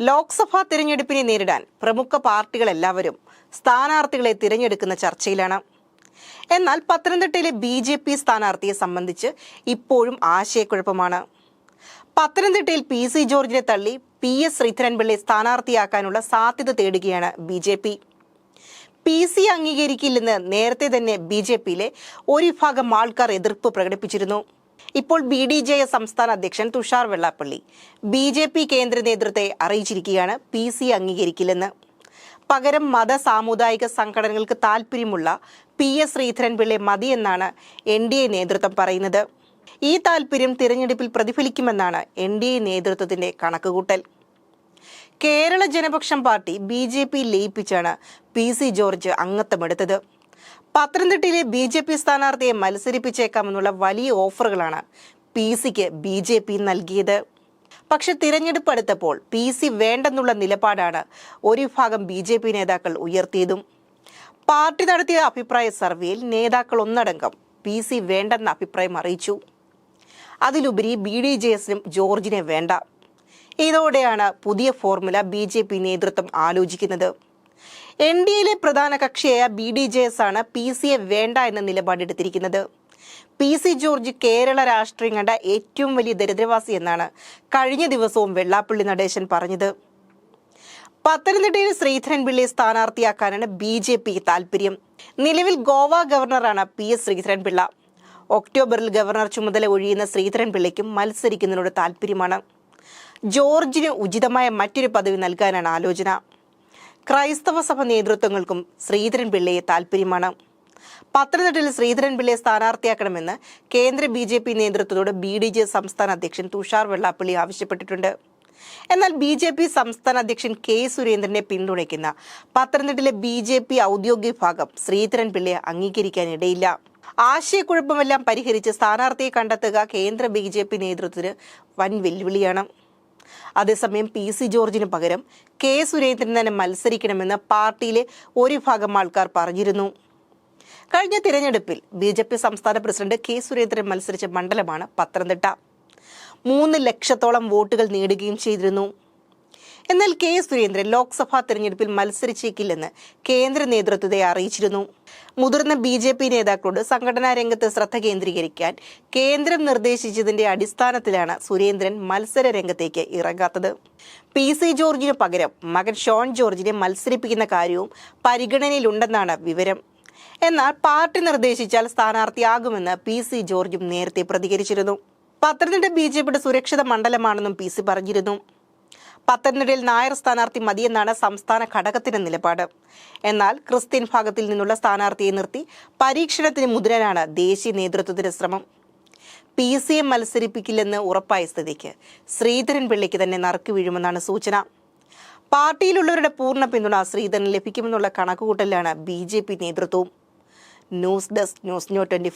ലോക്സഭാ തിരഞ്ഞെടുപ്പിനെ നേരിടാൻ പ്രമുഖ പാർട്ടികളെല്ലാവരും സ്ഥാനാർത്ഥികളെ തിരഞ്ഞെടുക്കുന്ന ചർച്ചയിലാണ്. എന്നാൽ പത്തനംതിട്ടയിലെ ബി ജെ പി സ്ഥാനാർത്ഥിയെ സംബന്ധിച്ച് ഇപ്പോഴും ആശയക്കുഴപ്പമാണ്. പത്തനംതിട്ടയിൽ പി സി ജോർജിനെ തള്ളി പി എസ് ശ്രീധരൻപിള്ളയെ സ്ഥാനാർത്ഥിയാക്കാനുള്ള സാധ്യത തേടുകയാണ് B J P. P C അംഗീകരിക്കില്ലെന്ന് നേരത്തെ തന്നെ ബി ജെ പിയിലെ ഒരു വിഭാഗം ആൾക്കാർ എതിർപ്പ് പ്രകടിപ്പിച്ചിരുന്നു. ഇപ്പോൾ ബി ഡി ജെ എസ് സംസ്ഥാന അധ്യക്ഷൻ Tushar Vellappally. B J P കേന്ദ്ര നേതൃത്വത്തെ അറിയിച്ചിരിക്കുകയാണ്. P C അംഗീകരിക്കില്ലെന്ന്. പകരം മത സാമുദായിക സംഘടനകൾക്ക് താല്പര്യമുള്ള പി എസ് ശ്രീധരൻപിള്ളയെ മതിയെന്നാണ് എൻ ഡി എ നേതൃത്വം പറയുന്നത്. ഈ താല്പര്യം തിരഞ്ഞെടുപ്പിൽ പ്രതിഫലിക്കുമെന്നാണ് എൻ ഡി എ നേതൃത്വത്തിന്റെ കണക്കുകൂട്ടൽ. Kerala Janapaksham party B J P ലയിപ്പിച്ചാണ് P C George അംഗത്വമെടുത്തത്. പത്തനംതിട്ടയിലെ ബി ജെ പി സ്ഥാനാർത്ഥിയെ മത്സരിപ്പിച്ചേക്കാമെന്നുള്ള വലിയ ഓഫറുകളാണ് പി സിക്ക് ബി ജെ പി നൽകിയത്. പക്ഷെ തിരഞ്ഞെടുപ്പ് അടുത്തപ്പോൾ പി സി വേണ്ടെന്നുള്ള നിലപാടാണ് ഒരു വിഭാഗം ബി ജെ പി നേതാക്കൾ ഉയർത്തിയതും. പാർട്ടി നടത്തിയ അഭിപ്രായ സർവേയിൽ നേതാക്കൾ ഒന്നടങ്കം പി സി വേണ്ടെന്ന അഭിപ്രായം അറിയിച്ചു. അതിലുപരി ബി ഡി ജെ എസിനും ജോർജിനെ വേണ്ട. ഇതോടെയാണ് പുതിയ ഫോർമുല ബി ജെ പി നേതൃത്വം ആലോചിക്കുന്നത്. എൻ ഡി എയിലെ പ്രധാന കക്ഷിയായ ബി ഡി ജെ എസ് ആണ് പി സിയെ വേണ്ട എന്ന നിലപാടെടുത്തിരിക്കുന്നത് പി സി ജോർജ് കേരള രാഷ്ട്രീയം കണ്ട ഏറ്റവും വലിയ ദരിദ്രവാസി എന്നാണ് കഴിഞ്ഞ ദിവസവും വെള്ളാപ്പള്ളി നടേശൻ പറഞ്ഞത്. പത്തനംതിട്ടയിൽ ശ്രീധരൻപിള്ളയെ സ്ഥാനാർത്ഥിയാക്കാനാണ് ബി ജെ പി താല്പര്യം. നിലവിൽ ഗോവ ഗവർണറാണ് പി എസ് ശ്രീധരൻപിള്ള ഒക്ടോബറിൽ ഗവർണർ ചുമതല ഒഴിയുന്ന ശ്രീധരൻപിള്ളയ്ക്കും മത്സരിക്കുന്നതിനോട് താല്പര്യമാണ്. ജോർജിന് ഉചിതമായ മറ്റൊരു പദവി നൽകാനാണ് ആലോചന. ക്രൈസ്തവ സഭ നേതൃത്വങ്ങൾക്കും ശ്രീധരൻപിള്ളയെ താൽപ്പര്യമാണ് പത്തനംതിട്ടയിൽ ശ്രീധരൻപിള്ളയെ സ്ഥാനാർത്ഥിയാക്കണമെന്ന് കേന്ദ്ര ബി ജെ പി നേതൃത്വത്തോട് ബി ഡി ജെ സംസ്ഥാന അധ്യക്ഷൻ തുഷാർ വെള്ളാപ്പള്ളി ആവശ്യപ്പെട്ടിട്ടുണ്ട്. എന്നാൽ ബി ജെ പി സംസ്ഥാന അധ്യക്ഷൻ കെ സുരേന്ദ്രനെ പിന്തുണയ്ക്കുന്ന പത്തനംതിട്ടയിലെ ബി ജെ പി ഔദ്യോഗിക വിഭാഗം ശ്രീധരൻപിള്ളയെ അംഗീകരിക്കാനിടയില്ല. ആശയക്കുഴപ്പമെല്ലാം പരിഹരിച്ച് സ്ഥാനാർത്ഥിയെ കണ്ടെത്തുക കേന്ദ്ര ബി ജെ പി നേതൃത്വത്തിന് വൻ വെല്ലുവിളിയാണ്. അതേസമയം പി സി ജോർജിന് പകരം കെ സുരേന്ദ്രൻ തന്നെ മത്സരിക്കണമെന്ന് പാർട്ടിയിലെ ഒരു ഭാഗം ആൾക്കാർ പറഞ്ഞിരുന്നു. കഴിഞ്ഞ തിരഞ്ഞെടുപ്പിൽ ബി ജെ പി സംസ്ഥാന പ്രസിഡന്റ് കെ സുരേന്ദ്രൻ മത്സരിച്ച മണ്ഡലമാണ് പത്തനംതിട്ട. മൂന്ന് ലക്ഷത്തോളം വോട്ടുകൾ നേടുകയും ചെയ്തിരുന്നു. എന്നാൽ കെ സുരേന്ദ്രൻ ലോക്സഭാ തിരഞ്ഞെടുപ്പിൽ മത്സരിച്ചേക്കില്ലെന്ന് കേന്ദ്ര നേതൃത്വത്തെ അറിയിച്ചിരുന്നു. മുതിർന്ന ബി ജെ പി നേതാക്കളോട് സംഘടനാ രംഗത്ത് ശ്രദ്ധ കേന്ദ്രീകരിക്കാൻ കേന്ദ്രം നിർദ്ദേശിച്ചതിന്റെ അടിസ്ഥാനത്തിലാണ് സുരേന്ദ്രൻ മത്സര രംഗത്തേക്ക് ഇറങ്ങാത്തത്. പി സി ജോർജിന് പകരം മകൻ ഷോൺ ജോർജിനെ മത്സരിപ്പിക്കുന്ന കാര്യവും പരിഗണനയിലുണ്ടെന്നാണ് വിവരം. എന്നാൽ പാർട്ടി നിർദ്ദേശിച്ചാൽ സ്ഥാനാർത്ഥിയാകുമെന്ന് പി സി ജോർജും നേരത്തെ പ്രതികരിച്ചിരുന്നു. പത്തനംതിട്ട ബി ജെ പിയുടെ സുരക്ഷിത മണ്ഡലമാണെന്നും പി സി പറഞ്ഞിരുന്നു. പത്തനംതിട്ടയിൽ നായർ സ്ഥാനാർത്ഥി മതിയെന്നാണ് സംസ്ഥാന ഘടകത്തിന്റെ നിലപാട്. എന്നാൽ ക്രിസ്ത്യൻ ഭാഗത്തിൽ നിന്നുള്ള സ്ഥാനാർത്ഥിയെ നിർത്തി പരീക്ഷണത്തിന് മുതിരാനാണ് ദേശീയ നേതൃത്വത്തിന്റെ ശ്രമം. പി സി എം മത്സരിപ്പിക്കില്ലെന്ന് ഉറപ്പായ സ്ഥിതിക്ക് ശ്രീധരൻ പിള്ളയ്ക്ക് തന്നെ നറുക്ക് വീഴുമെന്നാണ് സൂചന. പാർട്ടിയിലുള്ളവരുടെ പൂർണ പിന്തുണ ശ്രീധരൻ ലഭിക്കുമെന്നുള്ള കണക്കുകൂട്ടലാണ് ബി ജെ പി നേതൃത്വവും. News desk news new twenty